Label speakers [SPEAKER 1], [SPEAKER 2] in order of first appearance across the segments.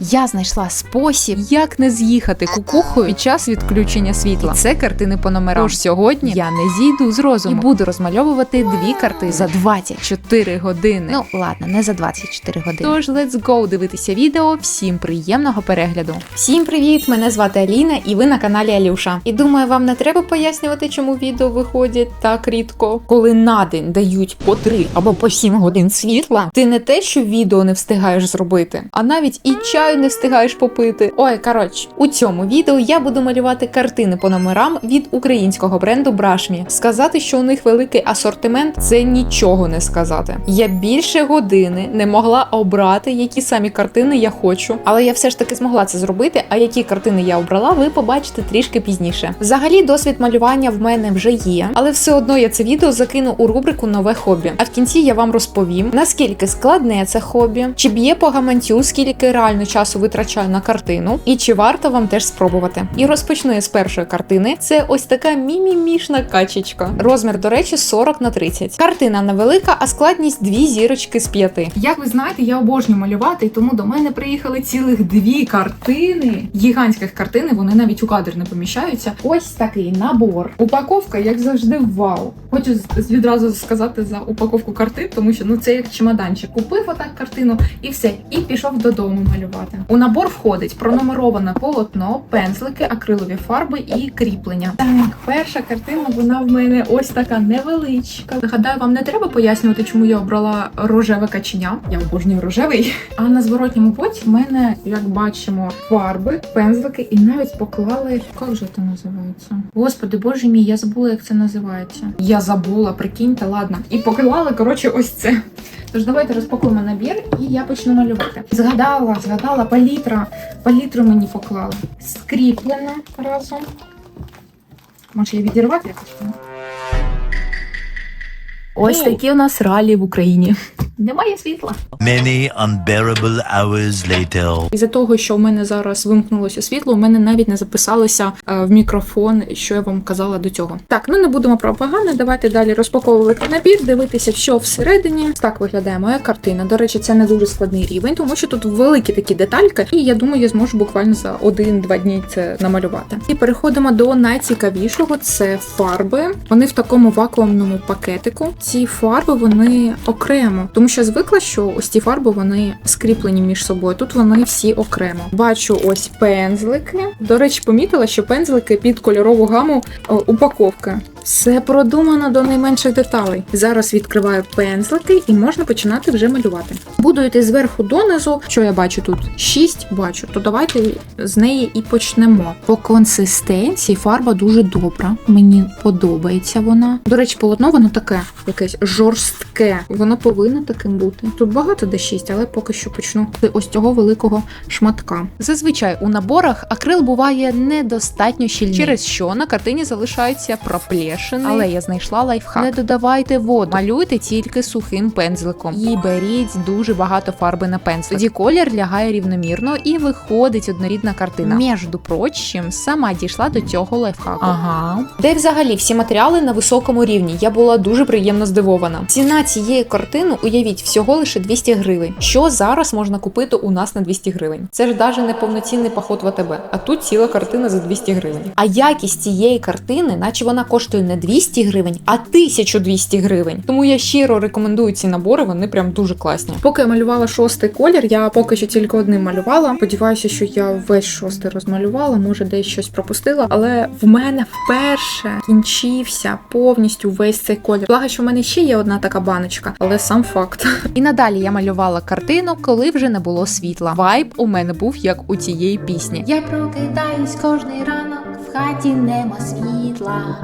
[SPEAKER 1] Я знайшла спосіб, як не з'їхати кукухою під час відключення світла. І це картини по номерам. Тож сьогодні я не зійду з розуму і буду розмальовувати дві картини за 24 години. Ну ладно, не за 24 години. Тож let's go дивитися відео. Всім приємного перегляду.
[SPEAKER 2] Всім привіт! Мене звати Аліна, і ви на каналі Алюша. І думаю, вам не треба пояснювати, чому відео виходять так рідко. Коли на день дають по 3 або по 7 годин світла, ти не те, що відео не встигаєш зробити, а навіть і чаю не встигаєш попити. Ой, коротше, у цьому відео я буду малювати картини по номерам від українського бренду Брашмі. Сказати, що у них великий асортимент, це нічого не сказати. Я більше години не могла обрати, які самі картини я хочу, але я все ж таки змогла це зробити. А які картини я обрала, ви побачите трішки пізніше. Взагалі, досвід малювання в мене вже є, але все одно я це відео закину у рубрику Нове хобі. А в кінці я вам розповім, наскільки складне це хобі, чи б'є по гаманцю, скільки реально часу витрачаю на картину, і чи варто вам теж спробувати. І розпочну я з першої картини. Це ось така мімімішна качечка. Розмір, до речі, 40 на 30. Картина невелика, а складність дві зірочки з п'яти.
[SPEAKER 3] Як ви знаєте, я обожнюю малювати, і тому до мене приїхали цілих дві картини. Гігантських картини, вони навіть у кадр не поміщаються. Ось такий набор. Упаковка, як завжди, вау. Хочу відразу сказати за упаковку картин, тому що ну це як чемоданчик. Купив отак картину і все, і пішов додому малювати. У набор входить пронумероване полотно, пензлики, акрилові фарби і кріплення. Так, перша картина, вона в мене ось така невеличка. Гадаю, вам не треба пояснювати, чому я обрала рожеве каченя. Я обожнюю рожевий. А на зворотньому боці в мене, як бачимо, фарби, пензлики і навіть поклали. Як же це називається? Господи, боже мій, я забула, як це називається. Я забула, прикиньте, ладно. І поклали, коротше, ось це. Тож давайте розпакуємо набір і я почну малювати. Згадала, згадала, палітра. Палітру мені поклали. Скріплено разом. Може, я відірвати якось? Ось такі у нас ралі в Україні. Немає світла.
[SPEAKER 4] Many unbearable hours later.
[SPEAKER 3] Із-за того, що в мене зараз вимкнулося світло, у мене навіть не записалося е, в мікрофон, що я вам казала до цього. Так, ну не будемо про погане. Давайте далі розпаковувати набір, дивитися, що всередині. Так виглядає моя картина. До речі, це не дуже складний рівень, тому що тут великі такі детальки, і я думаю, я зможу буквально за один-два дні це намалювати. І переходимо до найцікавішого: це фарби. Вони в такому вакуумному пакетику. Ці фарби вони окремо, тому що звикла, що ось ці фарби вони скріплені між собою. Тут вони всі окремо. Бачу ось пензлики. До речі, помітила, що пензлики під кольорову гаму упаковки. Все продумано до найменших деталей. Зараз відкриваю пензлики і можна починати вже малювати. Буду йти зверху донизу. Що я бачу тут? Шість бачу. То давайте з неї і почнемо. По консистенції фарба дуже добра. Мені подобається вона. До речі, полотно воно таке, якесь жорстке. Воно повинно таким бути. Тут багато де шість, але поки що почну ось цього великого шматка.
[SPEAKER 1] Зазвичай у наборах акрил буває недостатньо щільний, через що на картині залишаються проплешини. Але я знайшла лайфхак. Не додавайте воду, малюйте тільки сухим пензликом і беріть дуже багато фарби на пензлик. Тоді колір лягає рівномірно і виходить однорідна картина. Між прочим, сама дійшла до цього лайфхаку.
[SPEAKER 2] Ага. Де взагалі всі матеріали на високому рівні. Я була дуже приємно здивована. Ціна цієї картини, уявіть, всього лише 200 гривень. Що зараз можна купити у нас на 200 гривень? Це ж навіть не повноцінний поход в АТБ, а тут ціла картина за 200 гривень. А якість цієї картини, наче вона коштує не 200 гривень, а 1200 гривень. Тому я щиро рекомендую ці набори, вони прям дуже класні.
[SPEAKER 3] Поки я малювала шостий колір, я поки що тільки одним малювала. Сподіваюся, що я весь шостий розмалювала, може десь щось пропустила, але в мене вперше кінчився повністю весь цей колір. Благо, що в мене ще є одна така баночка, але сам факт.
[SPEAKER 1] І надалі я малювала картину, коли вже не було світла. Вайб у мене був як у цієї пісні.
[SPEAKER 5] Я прокидаюсь кожний ранок, в хаті нема світла,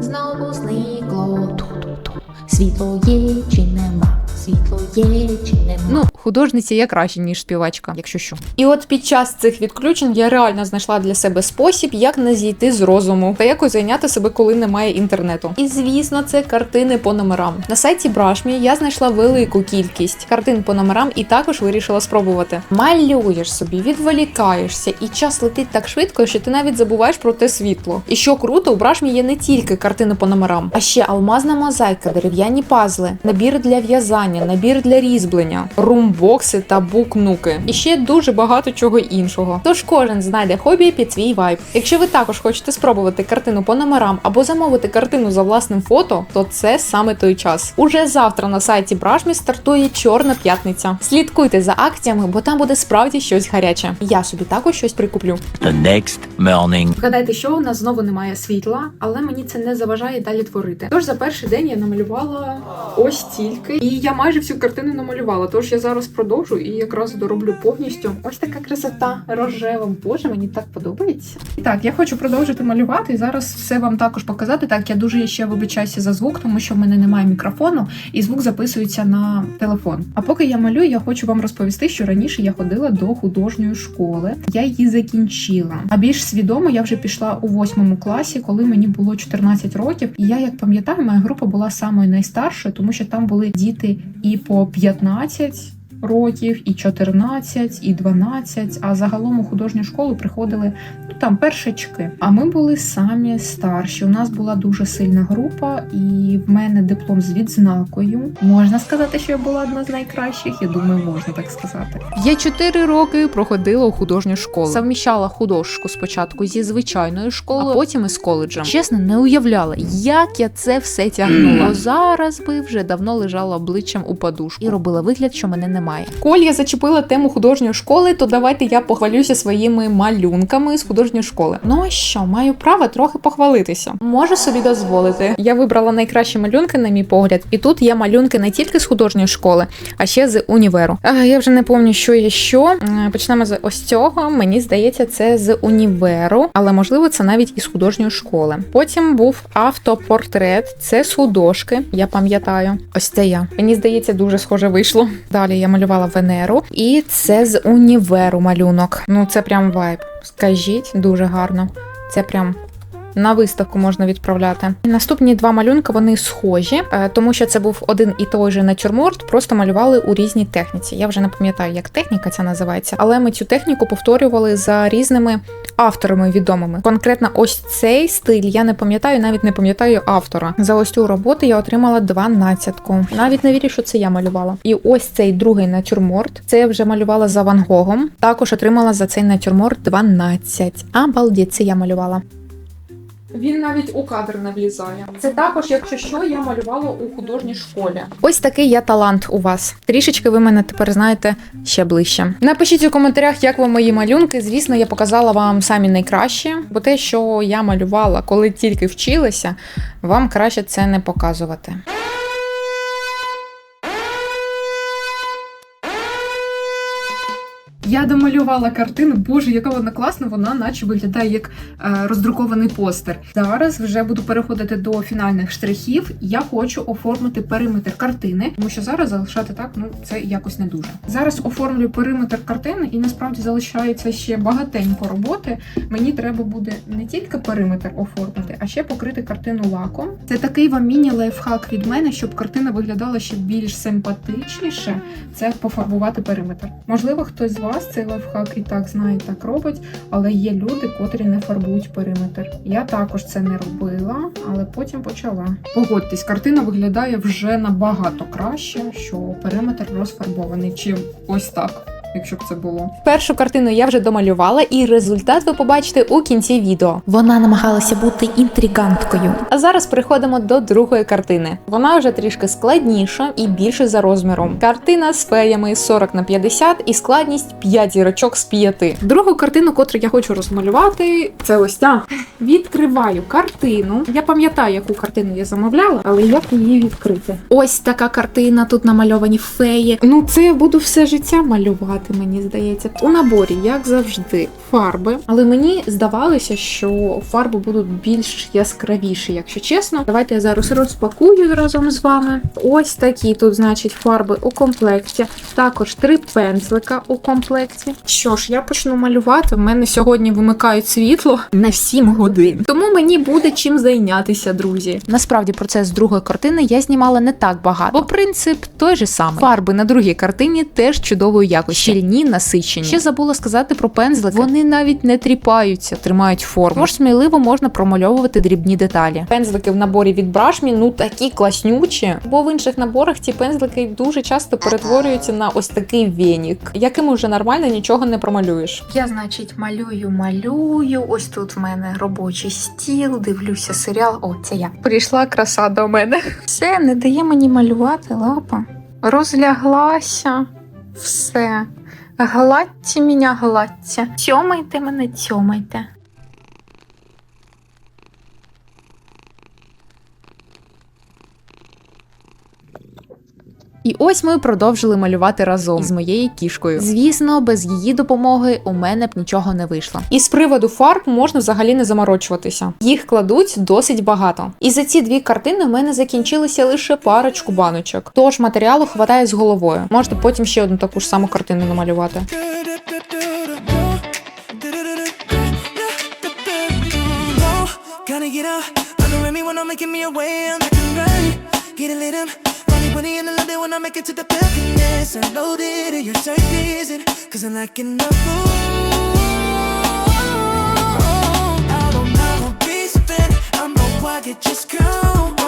[SPEAKER 5] знову зникло ту-ту-ту. Світло є чи нема, світло є чи нема.
[SPEAKER 1] Ну, художниця є краще, ніж співачка, якщо що.
[SPEAKER 2] І от під час цих відключень я реально знайшла для себе спосіб, як не зійти з розуму та якось зайняти себе, коли немає інтернету. І звісно, це картини по номерам. На сайті Брашмі я знайшла велику кількість картин по номерам і також вирішила спробувати. Малюєш собі, відволікаєшся, і час летить так швидко, що ти навіть забуваєш про те світло. І що круто, у Брашмі є не тільки картини по номерам, а ще алмазна мозаїка, дерев'яні пазли, набір для в'язання.
[SPEAKER 3] Малювання, набір для різьблення, румбокси та букнуки. І ще дуже багато чого іншого. Тож кожен знайде хобі під свій вайб. Якщо ви також хочете спробувати картину по номерам або замовити картину за власним фото, то це саме той час. Уже завтра на сайті Брашмі стартує Чорна п'ятниця. Слідкуйте за акціями, бо там буде справді щось гаряче. Я собі також щось прикуплю.
[SPEAKER 4] The next morning.
[SPEAKER 6] Вгадайте, що у нас знову немає світла, але мені це не заважає далі творити. Тож за перший день я намалювала ось тільки, і я майже всю картину намалювала. Тож я зараз продовжу і якраз дороблю повністю. Ось така красота рожева. Боже, мені так подобається. І так, я хочу продовжити малювати і зараз все вам також показати. Так, я дуже ще вибачаюся за звук, тому що в мене немає мікрофону, і звук записується на телефон. А поки я малюю, я хочу вам розповісти, що раніше я ходила до художньої школи. Я її закінчила. А більш свідомо я вже пішла у восьмому класі, коли мені було 14 років. І я, як пам'ятаю, моя група була самою найстаршою, тому що там були діти і по 15 років, і 14, і 12, а загалом у художню школу приходили ну там першачки. А ми були самі старші. У нас була дуже сильна група, і в мене диплом з відзнакою. Можна сказати, що я була одна з найкращих. Я думаю, можна так сказати.
[SPEAKER 5] Я 4 роки проходила у художню школу. Совміщала художку спочатку зі звичайною школою, а потім із коледжем. Чесно, не уявляла, як я це все тягнула. Зараз би вже давно лежала обличчям у подушку і робила вигляд, що мене немає.
[SPEAKER 3] Коль я зачепила тему художньої школи, то давайте я похвалюся своїми малюнками з художньої школи. Ну а що, маю право трохи похвалитися. Можу собі дозволити. Я вибрала найкращі малюнки, на мій погляд, і тут є малюнки не тільки з художньої школи, а ще з універу. А, я вже не пам'ятаю, що є що. Почнемо з ось цього. Мені здається, це з універу, але можливо це навіть із художньої школи. Потім був автопортрет, це з художки. Я пам'ятаю. Ось це я. Мені здається, дуже схоже вийшло. Далі я малювала Венеру, і це з універу малюнок. Ну це прям вайб. Скажіть, дуже гарно. Це прям. На виставку можна відправляти. Наступні два малюнки вони схожі, е, тому що це був один і той же натюрморт, просто малювали у різній техніці. Я вже не пам'ятаю, як техніка ця називається, але ми цю техніку повторювали за різними авторами відомими. Конкретно ось цей стиль я не пам'ятаю, навіть не пам'ятаю автора. За ось цю роботу я отримала 12-ку. Навіть не вірю, що це я малювала. І ось цей другий натюрморт. Це я вже малювала за Ван Гогом. Також отримала за цей натюрморт 12. Обалдеть, це я малювала. Він навіть у кадр не влізає. Це також, якщо що, я малювала у художній школі. Ось такий я талант у вас. Трішечки ви мене тепер знаєте ще ближче. Напишіть у коментарях, як вам мої малюнки. Звісно, я показала вам самі найкращі, бо те, що я малювала, коли тільки вчилася, вам краще це не показувати.
[SPEAKER 6] Я домалювала картину. Боже, яка вона класна! Вона наче виглядає як е, роздрукований постер. Зараз вже буду переходити до фінальних штрихів. Я хочу оформити периметр картини, тому що зараз залишати так, ну це якось не дуже. Зараз оформлю периметр картини, і насправді залишається ще багатенько роботи. Мені треба буде не тільки периметр оформити, а ще покрити картину лаком. Це такий вам міні-лайфхак від мене, щоб картина виглядала ще більш симпатичніше. Це пофарбувати периметр. Можливо, хтось з вас цей лайфхак і так знає, і так робить, але є люди, котрі не фарбують периметр. Я також це не робила, але потім почала. Погодьтесь, картина виглядає вже набагато краще, що периметр розфарбований, чим ось так. Якщо б це було.
[SPEAKER 3] Першу картину я вже домалювала, і результат ви побачите у кінці відео.
[SPEAKER 7] Вона намагалася бути інтриганткою.
[SPEAKER 3] А зараз переходимо до другої картини. Вона вже трішки складніша і більше за розміром. Картина з феями 40 на 50 і складність 5 зірочок з 5.
[SPEAKER 6] Другу картину, котру я хочу розмалювати, це ось ця. Відкриваю картину. Я пам'ятаю, яку картину я замовляла, але як її відкрити? Ось така картина, тут намальовані феї. Ну, це я буду все життя малювати, мені здається. У наборі, як завжди, фарби. Але мені здавалося, що фарби будуть більш яскравіші, якщо чесно. Давайте я зараз розпакую разом з вами. Ось такі тут, значить, фарби у комплекті. Також три пензлика у комплекті. Що ж, я почну малювати. В мене сьогодні вимикають світло на 7 годин. Тому мені буде чим зайнятися, друзі.
[SPEAKER 5] Насправді процес другої картини я знімала не так багато, бо принцип той же самий. Фарби на другій картині теж чудової якості. Щільні, насичені. Ще забула сказати про пензлики. Вони навіть не тріпаються, тримають форму. Тож сміливо можна промальовувати дрібні деталі.
[SPEAKER 3] Пензлики в наборі від Brushme, ну такі класнючі. Бо в інших наборах ці пензлики дуже часто перетворюються на ось такий венік, яким вже нормально нічого не промалюєш.
[SPEAKER 5] Я, значить, малюю, малюю. Ось тут в мене робочий стіл, дивлюся серіал. О, це я. Прийшла краса до мене. Все, не дає мені малювати лапа. Розляглася. Все. Гладьте мене, гладьте. Тьомайте мене, цьомайте. І ось ми продовжили малювати разом з моєю кішкою. Звісно, без її допомоги у мене б нічого не вийшло.
[SPEAKER 3] І з приводу фарб можна взагалі не заморочуватися. Їх кладуть досить багато. І за ці дві картини в мене закінчилися лише парочку баночок. Тож матеріалу хватає з головою. Можна потім ще одну таку ж саму картину намалювати.
[SPEAKER 8] Get a little. Money and I love it when I make it to the balcony. I'm loaded and your circus, cause I'm like an fool. I don't know, be spent. I'm gonna walk it, just come.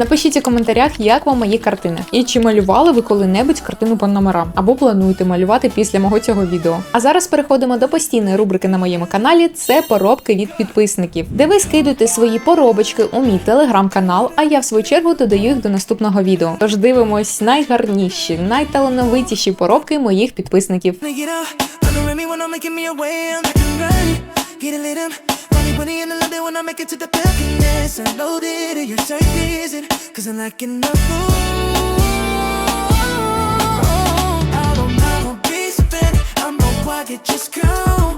[SPEAKER 3] Напишіть у коментарях, як вам мої картини, і чи малювали ви коли-небудь картину по номерам, або плануєте малювати після мого цього відео. А зараз переходимо до постійної рубрики на моєму каналі: це поробки від підписників, де ви скидуєте свої поробочки у мій телеграм-канал, а я в свою чергу додаю їх до наступного відео. Тож дивимось найгарніші, найталановитіші поробки моїх підписників.
[SPEAKER 8] Money in the London when I make it to the balcony. So loaded and your turn dizzy. Cause I'm like in the mood. I don't I won't be spent. I'm gonna walk it, just
[SPEAKER 3] go.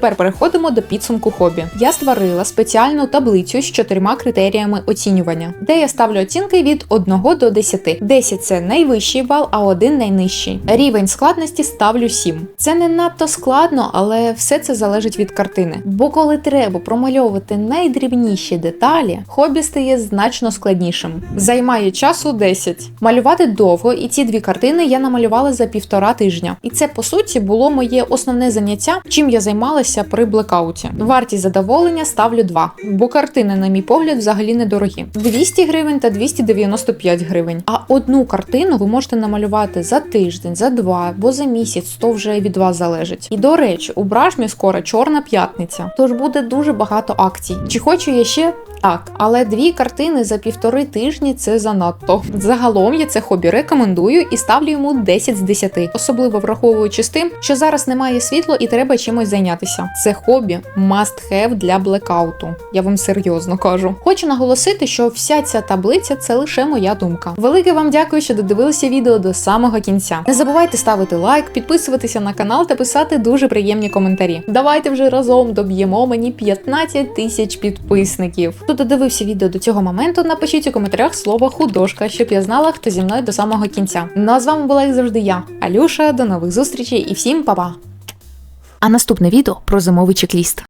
[SPEAKER 3] Тепер переходимо до підсумку хобі. Я створила спеціальну таблицю з чотирма критеріями оцінювання, де я ставлю оцінки від 1 до 10. 10 – це найвищий бал, а 1 – найнижчий. Рівень складності ставлю 7. Це не надто складно, але все це залежить від картини. Бо коли треба промальовувати найдрібніші деталі, хобі стає значно складнішим. Займає часу 10. Малювати довго, і ці дві картини я намалювала за півтора тижня. І це по суті було моє основне заняття, чим я займалася при блекауті. Вартість задоволення ставлю 2, бо картини, на мій погляд, взагалі недорогі. 200 гривень та 295 гривень. А одну картину ви можете намалювати за тиждень, за два або за місяць, то вже від вас залежить. І до речі, у Бражмі скоро чорна п'ятниця, тож буде дуже багато акцій. Чи хочу я ще? Так, але дві картини за півтори тижні це занадто. Загалом я це хобі рекомендую і ставлю йому 10 з 10, особливо враховуючи з тим, що зараз немає світла і треба чимось зайнятися. Це хобі must have для блекауту. Я вам серйозно кажу. Хочу наголосити, що вся ця таблиця це лише моя думка. Велике вам дякую, що додивилися відео до самого кінця. Не забувайте ставити лайк, підписуватися на канал та писати дуже приємні коментарі. Давайте вже разом доб'ємо мені 15 тисяч підписників. Хто додивився відео до цього моменту, напишіть у коментарях слово художка, щоб я знала, хто зі мною до самого кінця. Ну а з вами була як завжди я, Алюша. До нових зустрічей і всім па-па!
[SPEAKER 5] А наступне відео про зимовий чек-ліст.